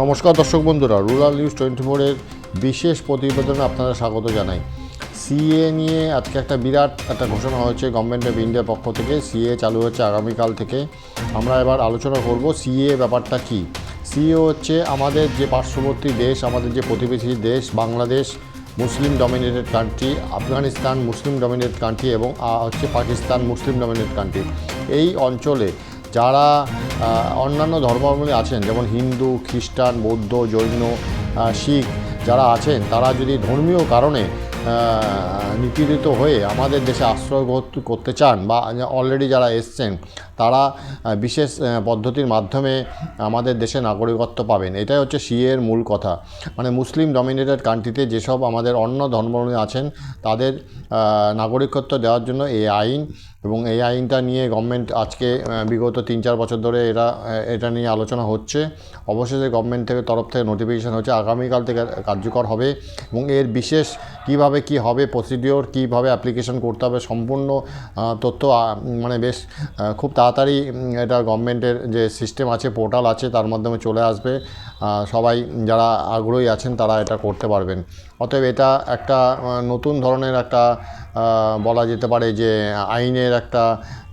নমস্কার দর্শক বন্ধুরা রুরাল নিউজ টোয়েন্টি ফোরের বিশেষ প্রতিবেদনে আপনারা স্বাগত জানাই। সিএ নিয়ে আজকে একটা বিরাট একটা ঘোষণা হয়েছে গভর্নমেন্ট অফ ইন্ডিয়ার পক্ষ থেকে। সিএ চালু হচ্ছে আগামীকাল থেকে। আমরা এবার আলোচনা করব সিএ ব্যাপারটা কি? সিএ হচ্ছে আমাদের যে পার্শ্ববর্তী দেশ, আমাদের যে প্রতিবেশী দেশ, Bangladesh, Muslim dominated country Afghanistan Muslim dominated country এবং হচ্ছে পাকিস্তান মুসলিম ডমিনেটেড কান্ট্রি এই অঞ্চলে যারা অন্যান্য ধর্মাবলম্বী আছেন, যেমন হিন্দু, খ্রিস্টান, বৌদ্ধ, জৈন শিখ, যারা আছেন, তারা যদি ধর্মীয় কারণে নিপীড়িত হয়ে আমাদের দেশে আশ্রয় করতে চান বা অলরেডি যারা এসছেন, তারা বিশেষ পদ্ধতির মাধ্যমে আমাদের দেশে নাগরিকত্ব পাবেন। এটাই হচ্ছে সিএর মূল কথা। মানে মুসলিম ডমিনেটেড কান্ট্রিতে যেসব আমাদের অন্য ধর্মাবলম্বী আছেন, তাদের নাগরিকত্ব দেওয়ার জন্য এই আইন এবং এই আইনটা নিয়ে গভর্নমেন্ট আজকে বিগত তিন চার বছর ধরে এরা এটা নিয়ে আলোচনা হচ্ছে। অবশেষে গভর্নমেন্ট থেকে তরফ থেকে নোটিফিকেশান হচ্ছে, আগামীকাল থেকে কার্যকর হবে এবং এর বিশেষ কীভাবে কি হবে প্রসিডিওর কীভাবে অ্যাপ্লিকেশন করতে হবে, সম্পূর্ণ তথ্য মানে বেশ খুব তাড়াতাড়ি এটা গভর্নমেন্টের যে সিস্টেম আছে পোর্টাল আছে, তার মাধ্যমে চলে আসবে। সবাই যারা আগ্রহী আছেন তারা এটা করতে পারবেন। অতএব এটা একটা নতুন ধরনের একটা বলা যেতে পারে যে, আইনের একটা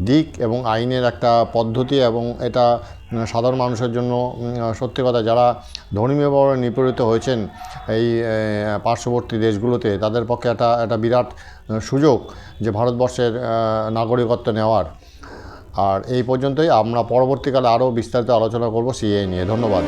দিক এবং আইনের একটা পদ্ধতি এবং এটা সাধারণ মানুষের জন্য সত্যি কথা যারা ধর্মীয়ভাবে নিপীড়িত হয়েছেন এই পার্শ্ববর্তী দেশগুলোতে, তাদের পক্ষে একটা একটা বিরাট সুযোগ যে ভারতবর্ষের নাগরিকত্ব নেওয়ার। আর এই পর্যন্তই, আমরা পরবর্তীকালে আরও বিস্তারিত আলোচনা করব সিএ নিয়ে। ধন্যবাদ।